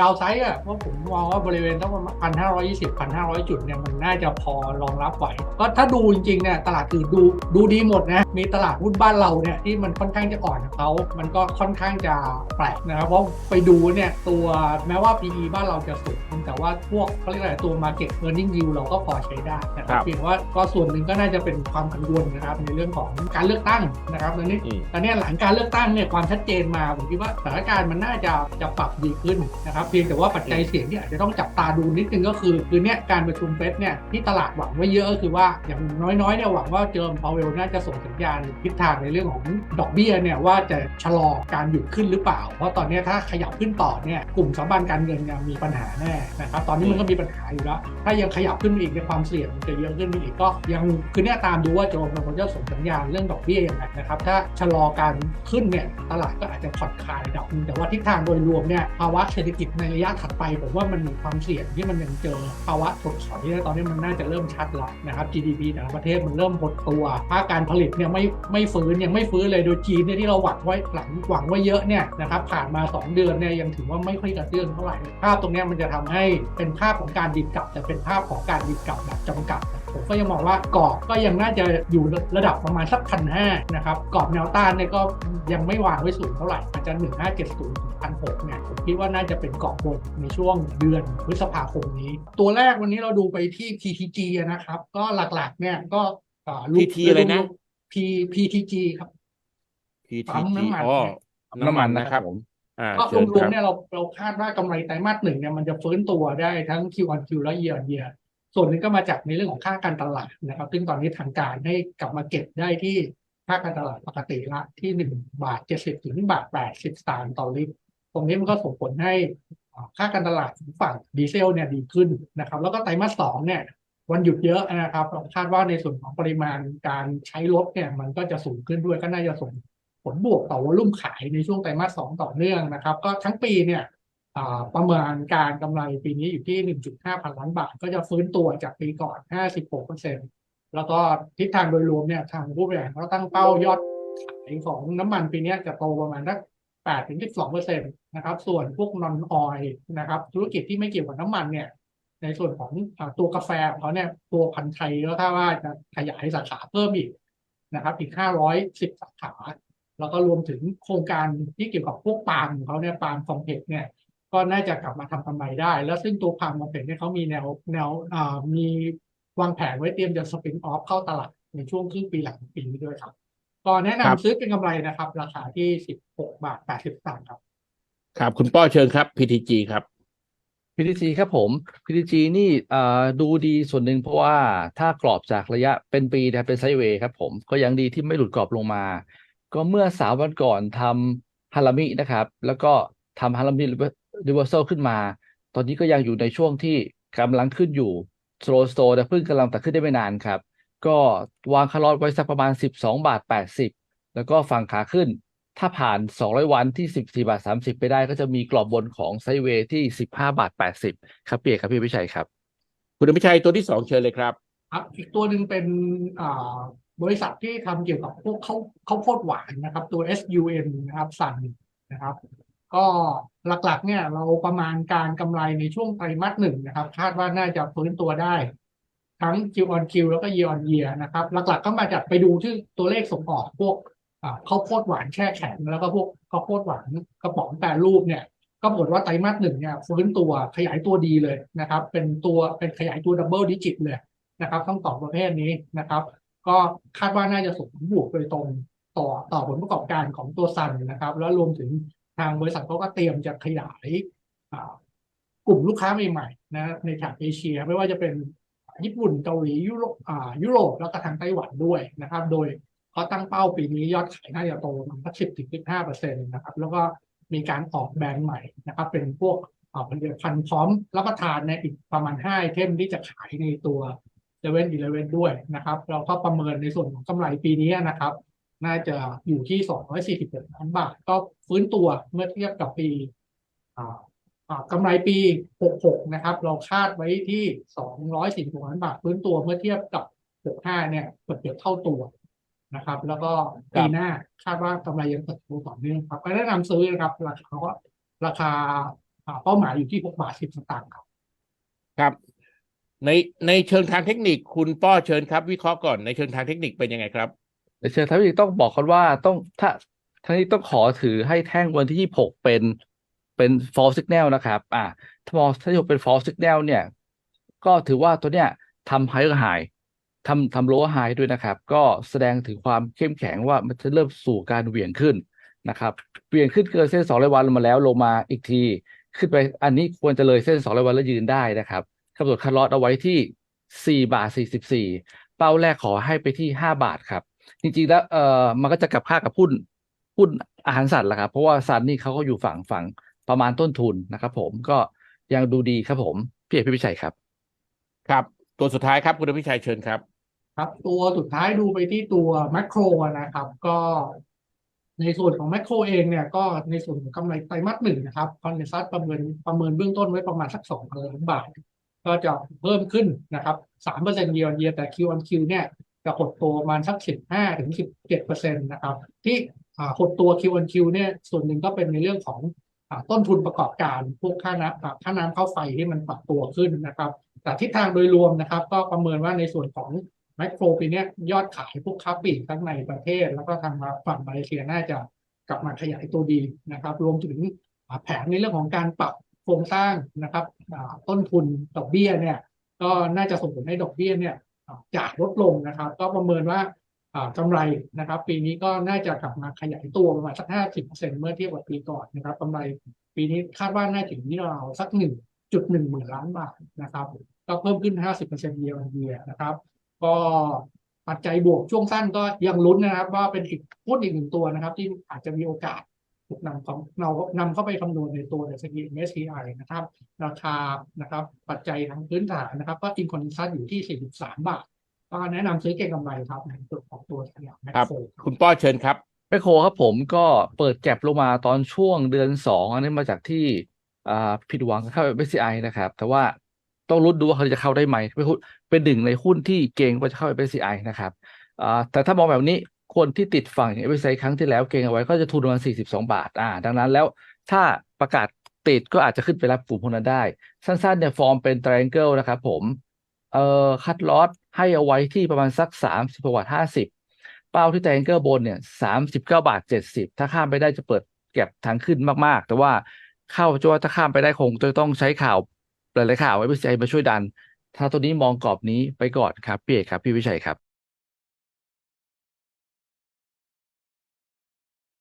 ดาวไซด์อะเพราะผมมองว่าบริเวณต้องประมาณพันห้าร้อยี่สิบพันห้าร้อยจุดเนี่ยมันน่าจะพอรองรับไหวก็ถ้าดูจริงๆเนี่ยตลาดคือดูดูดีหมดนะ มีตลาดหุ้นบ้านเราเนี่ยที่มันค่อนข้างจะอ่อนกับเขามันก็ค่อนข้างจะแปลกนะครับ เพราะไปดูเนี่ยตัวแม้ว่า PE บ้านเราจะสูงแต่ว่าพวกเขาเรียกอะไรตัว market earning yield เราก็พอใช้ได้นะคครัรับบเพียงว่าก็ส่วนหนึ่งก็น่าจะเป็นความกังวลนะครับในเรื่องของการเลือกตั้งนะครับตอนนี้อืมตอนนี้หลังการเลือกตั้งเนี่ยความชัดเจนมาผมคิดว่าสถานการณ์มันน่าจะจะปรับดีขึ้นนะครับเพียงแต่ว่าปัจจัยเสี่ยงที่อาจจะต้องจับตาดูนิดนึงก็คือคือเนี่ยการประชุมเฟดเนี่ยที่ตลาดหวังไว้เยอะก็คือว่าอย่างน้อยๆเนี่ยหวังว่าเจอร์มพาวเวลน่าจะส่งสัญญาณทิศทางในเรื่องของดอกเบี้ยเนี่ยว่าจะชะลอการหยุดขึ้นหรือเปล่า เพราะตอนนี้ถ้าขยับขึ้นต่อเนี่ยกลุ่มสถาบันการเงินเนี่ยมีปัญหาแน่นะครับตอนนี้มันก็มีปัญหาอยู่แล้ว ถ้ายังขยับขึ้นอีกในยความเสี่ยงมันจะเยอะขึ้นอีกก็ ยังคือเนี่ยตามดูว่าโจมมันจะส่งสัญญาณเรื่องดอกเบี้ยยังไงนะครับถ้าชะลอการขึ้นเนี่ยตลาดก็อาจจะผ่อนคลายดับหนึงแต่ว่าทิศทางโดยรวมเนี่ยภาวะเศรษฐกิจในระยะถัดไปผมว่ามันมีความเสี่ยงที่มันยังเจอภาวะถดถอยและตอนนี้มันน่าจะเริ่มชัดแล้วนะครับ GDP แต่ละประเทศมันเริ่มหดตัวภาคการผลิตเนี่ยไม่ไม่ฟื้นยังไม่ฟื้นเลยโดยจีนเนี่ยที่เราหวังไว้หลังหวังไว้เยอะเนี่ยนะครับผ่านมา 2 เดือนเนี่ยยังถือว่าไม่ค่อยกระเตื้องเท่าไหร่ภาพตรงนี้มันจะทำให้เป็นภาพของการดิดกลับ แต่เป็นภาพของการดิดกลับแบบจำกัด ผมก็ยังมองว่ากรอบก็ยังน่าจะอยู่ระดับประมาณสักพันห้านะครับกรอบแนวต้านเนี่ยก็ยังไม่วางไว้สูงเท่าไหร่อาจจะ 1570ถึงพันหกเนี่ยผมคิดว่าน่าจะเป็นกรอบบนในช่วงเดือนพฤษภาคมนี้ ตัวแรกวันนี้เราดูไปที่ PTG นะครับ ก็หลักๆ เนี่ยก็อ่าลุก PT อะไรนะ P PTG ครับ ปั๊ม PTG น้ำมันอ๋อน้ำมันนะครับผมอ่าก็เชิญรควรัมบๆเนี่ยเราเราคาดว่ากำไรไตรมาสหนึ่งเนี่ยมันจะฟื้นตัวได้ทั้ง Q on Q และ Year on Year ส่วนหนึงก็มาจากในเรื่องของค่าการตลาดนะครับ ซึ่งตอนนี้ทางการให้กลับมาเก็บได้ที่ค่าการตลาดปกติละที่หนึ่งบาทเจ็ดสิบถึงบาทแปดสิบสตางค์ต่อลิตร ตรงนี้มันก็ส่งผลให้ค่าการตลาดของฝั่งดีเซลเนี่ยดีขึ้นนะครับ แล้วก็ไตรมาสสองเนี่ยวันหยุดเยอะนะครับเราคาดว่าในส่วนของปริมาณการใช้รถเนี่ยมันก็จะสูงขึ้นด้วยก็น่าจะส่งผลบวกต่อวอลุ่มขายในช่วงไตรมาสสองต่อเนื่องนะครับ ก็ทั้งปีเนี่ย ประเมินการกำไรปีนี้อยู่ที่ 1.5 พันล้านบาท ก็จะฟื้นตัวจากปีก่อน 56เปอร์เซ็นต์แล้วก็ทิศทางโดยรวมเนี่ยทางผู้บริหารเขาตั้งเป้ายอดขายของน้ำมันปีนี้จะโตประมาณสัก8ถึง12เปอร์เซ็นต์นะครับส่วนพวกนอนออยนะครับธุรกิจที่ไม่เกี่ยวกับน้ำมันเนี่ยในส่วนของอตัวกาแฟของเขาเนี่ยตัวพันธุ์ไทยแล้วถ้าว่าจะขยายสาขาเพิ่มอีกนะครับอีก 510 สาขา แล้วก็รวมถึงโครงการที่เกี่ยวกับพวกปาล์มของเขาเนี่ยปาล์มคอมเพล็กซ์เนี่ย ก็น่าจะกลับมาทำกำไรได้ แล้วซึ่งตัวปาล์มคอมเพล็กซ์เนี่ยเขามีแนวแนวอ่ามีวางแผนไว้เตรียมจะสปินออฟเข้าตลาดในช่วงครึ่งปีหลังของปีนี้ด้วยครับก็แนะนำครับซื้อเป็นกำไรนะครับ ราคาที่ 16 บาท 80สตางค์ครับ ครับ คุณป้อเชิญครับ PTG ครับ PTG ครับผม PTG นี่เอ่อดูดีส่วนหนึ่งเพราะว่าถ้ากรอบจากระยะเป็นปีนะครับเป็นไซด์เวย์ครับผมก็ยังดีที่ไม่หลุดกรอบลงมา ก็เมื่อสามวันก่อนทำฮารามินะครับ แล้วก็ทำฮารามิ รีเวอร์ซลขึ้นมา ตอนนี้ก็ยังอยู่ในช่วงที่กำลังขึ้นอยู่สโลสโตแต่เพิ่งกำลังแต่ขึ้นได้ไม่นานครับ ก็วางคาร์ลอตไว้สักประมาณ 12 บาท 80 แล้วก็ฝั่งขาขึ้น ถ้าผ่าน 200 วันที่ 14 บาท 30 ไปได้ก็จะมีกรอบบนของไซด์เวย์ที่ 15 บาท 80 ครับเปียกครับพี่วิชัยครับ คุณอภิชัยตัวที่สองเชิญเลยครับครับอีกตัวหนึ่งเป็นอ่าบริษัทที่ทำเกี่ยวกับพวกข้าวข้าวโพดหวานนะครับ ตัว SUN นะครับสั่นนะครับ ก็หลักๆ เนี่ย เราประมาณการกำไรในช่วงไตรมาสหนึ่งนะครับ คาดว่าน่าจะฟื้นตัวได้ ทั้ง Q on Q แล้วก็ Year on Year นะครับ หลักๆ ก็มาจากไปดูที่ตัวเลขส่งออกพวกอ่าข้าวโพดหวานแช่แข็งแล้วก็พวกข้าวโพดหวานกระป๋องแปรรูปเนี่ย ก็ปรากฏว่าไตรมาสหนึ่งเนี่ยฟื้นตัวขยายตัวดีเลยนะครับ เป็นตัวเป็นขยายตัวดับเบิลดิจิตเลยนะครับทั้งสองประเภทนี้นะครับ ก็คาดว่าน่าจะส่งผลบวกโดยตรงต่อต่อผลประกอบการของตัวซันนะครับ แล้วรวมถึง ทางบริษัทเขาก็เตรียมจะขยายกลุ่มลูกค้าใหม่ๆนะในแถบเอเชีย ไม่ว่าจะเป็นญี่ปุ่นเกาหลียุโรปยุโรปแล้วก็ทางไต้หวันด้วยนะครับ โดยเขาตั้งเป้าปีนี้ยอดขายน่าจะโตประมาณสักสิบถึงสิบห้าเปอร์เซ็นต์นะครับ แล้วก็มีการออกแบรนด์ใหม่นะครับ เป็นพวกผลิตภัณฑ์พร้อมรับประทานในอีกประมาณห้าไอเทมที่จะขายในตัวเซเว่นอีเลเวนด้วยนะครับ เราก็ประเมินในส่วนของกำไรปีนี้นะครับ น่าจะอยู่ที่246ล้านบาท ก็ฟื้นตัวเมื่อเทียบกับปีอ่าอ่ากำไรปี 66 นะครับ เราคาดไว้ที่ 246ล้านบาท ฟื้นตัวเมื่อเทียบกับ 65 เนี่ยเกือบเกือบเท่าตัวนะครับ แล้วก็ปีหน้าคาดว่ากำไรยังเติบโตต่อเนื่องครับก็แนะนำซื้อนะครับ ราคาก็ราคาอ่าเป้าหมายอยู่ที่หกบาทสิบสตางค์ครับ ครับ ในในเชิงทางเทคนิคคุณป้อเชิญครับ วิเคราะห์ก่อนในเชิงทางเทคนิคเป็นยังไงครับ ในเชิงทางเทคนิคต้องบอกกันว่าต้องถ้าทางนี้ต้องขอถือให้แท่งวันที่26เป็นเป็น false signal นะครับ อ่าถ้ามองถ้าที่เป็น false signal เนี่ย ก็ถือว่าตัวเนี้ยทำ higher high ทำทำ lower high ด้วยนะครับ ก็แสดงถึงความเข้มแข็งว่ามันจะเริ่มสู่การเหวี่ยงขึ้นนะครับ เหวี่ยงขึ้นเกินเส้น200วันมาแล้วลงมาอีกที ขึ้นไปอันนี้ควรจะเลยเส้น200วันแล้วยืนได้นะครับกำหนดคัทลอสเอาไว้ที่4บาท44เป้าแรกขอให้ไปที่5บาทครับ จริงๆแล้วเอ่อมันก็จะกลับค่ากับหุ้นหุ้นอาหารสัตว์แหละครับ เพราะว่าสัตว์นี่เขาก็อยู่ฝั่งฝั่งประมาณต้นทุนนะครับ ผมก็ยังดูดีครับผมพี่เอกพี่พิชัยครับ ครับ ตัวสุดท้ายครับคุณอภิชัยเชิญครับ ครับ ตัวสุดท้ายดูไปที่ตัวแมคโครนะครับ ก็ในส่วนของแมคโครเองเนี่ยก็ในส่วนของกำไรไตรมาสหนึ่งนะครับคอนเนซัสประเมินประเมินเบื้องต้นไว้ประมาณสักสองพันล้านบาท ก็จะเพิ่มขึ้นนะครับสามเปอร์เซ็นต์เยียร์เยียแต่ Q on Q เนี่ย จะหดตัวประมาณสักสิบห้าถึงสิบเจ็ดเปอร์เซ็นต์นะครับ ที่หดตัว Q on Q เนี่ยส่วนหนึ่งก็เป็นในเรื่องของต้นทุนประกอบการพวกค่าน้ำค่าน้ำค่าไฟที่มันปรับตัวขึ้นนะครับ แต่ทิศทางโดยรวมนะครับ ก็ประเมินว่าในส่วนของแมคโครปีเนี้ยยอดขายพวกค้าปลีกทั้งในประเทศ แล้วก็ทางฝั่งมาเลเซียน่าจะกลับมาขยายตัวดีนะครับ รวมถึงแผนในเรื่องของการปรับโครงสร้างนะครับต้นทุนดอกเบี้ยเนี่ยก็น่าจะส่งผลให้ดอกเบี้ยเนี่ย จากลดลงนะครับ ก็ประเมินว่ากำไรนะครับ ปีนี้ก็น่าจะกลับมาขยายตัวประมาณสักห้าสิบเปอร์เซ็นเมื่อเทียบกับปีก่อนนะครับกำไรปีนี้คาดว่าน่าจะถึงที่เราวสักหนึ่งจุดหนึ่งหมื่นล้านบาทนะครับ ก็เพิ่มขึ้น 50% year on year นะครับ ก็ปัจจัยบวกช่วงสั้นก็ยังลุ้นนะครับ ว่าเป็นอีกหุ้นอีกหนึ่งตัวนะครับ ที่อาจจะมีโอกาส นำเข้าเรานำเข้าไปคำนวณในตัวในสกี MSCI นะครับ ราคานะครับ ปัจจัยทางพื้นฐานนะครับ ก็อินคอนดิชันอยู่ที่ 43 บาท ก็แนะนำซื้อเก็งกำไรครับในส่วนของตัวสยามแมคครับโครคุณป้อเชิญครับแมคโครครับผมก็เปิดแก็บลงมาตอนช่วงเดือนสองอันนี้มาจากที่อ่าผิดหวังเข้า MSCI นะครับ แต่ว่าต้องรุ้นดูว่าเขาจะเข้าได้ไหมเป็นหุ้นเป็นหนึ่งในหุ้นที่เก่งว่าจะเข้า MSCI นะครับอ่าแต่ถ้ามองแบบนี้ คนที่ติดฝั่ง MSCI ครั้งที่แล้วเก่งเอาไว้ก็จะทุนประมาณ42 บาท อ่า ดังนั้นแล้วถ้าประกาศติดก็อาจจะขึ้นไปรับกลุ่มพวกนั้นได้ สั้นๆเนี่ยฟอร์มเป็น triangle นะครับผม เอ่อคัดลอสให้เอาไว้ที่ประมาณสัก30บาท50 เป้าที่แตงเกอร์บนเนี่ยสามสิบเก้าบาทเจ็ดสิบถ้าข้ามไปได้จะเปิดแก็บทางขึ้นมากๆ แต่ว่าเข้าจะว่าถ้าข้ามไปได้คงจะต้องใช้ข่าวหลายๆข่าวไว้พิจัยมาช่วยดัน ถ้าตัวนี้มองกรอบนี้ไปก่อนครับพี่เอกครับพี่วิชัยครับ